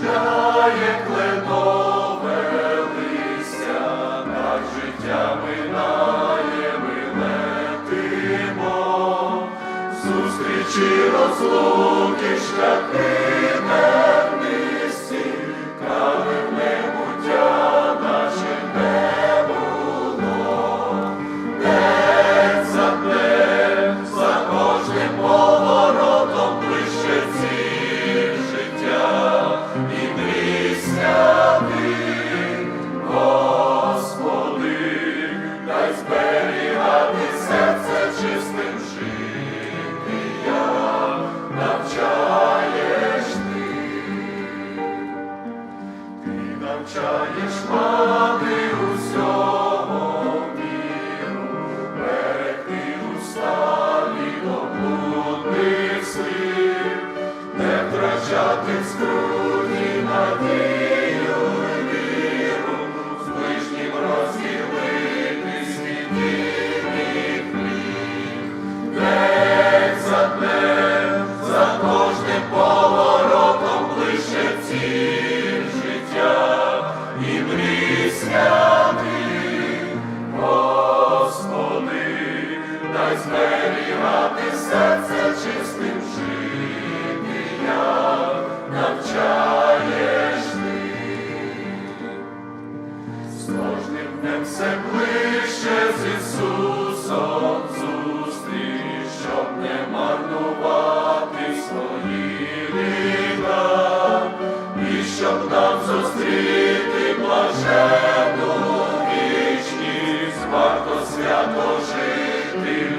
пускає клетове листя, життя минає, ми летимо, розлуки шляхи тернисті, кави навчаєш мати усього міру, берегти уста від слів, не втрачати скрізь. Хай серце чистим жити навчаєш. З кожним все ближче з Ісусом щоб не марнувати свої і щоб нам зустріти блаженну вічність, свято жити.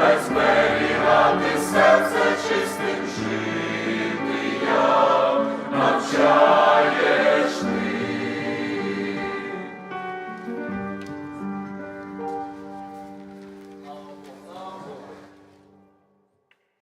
endless way.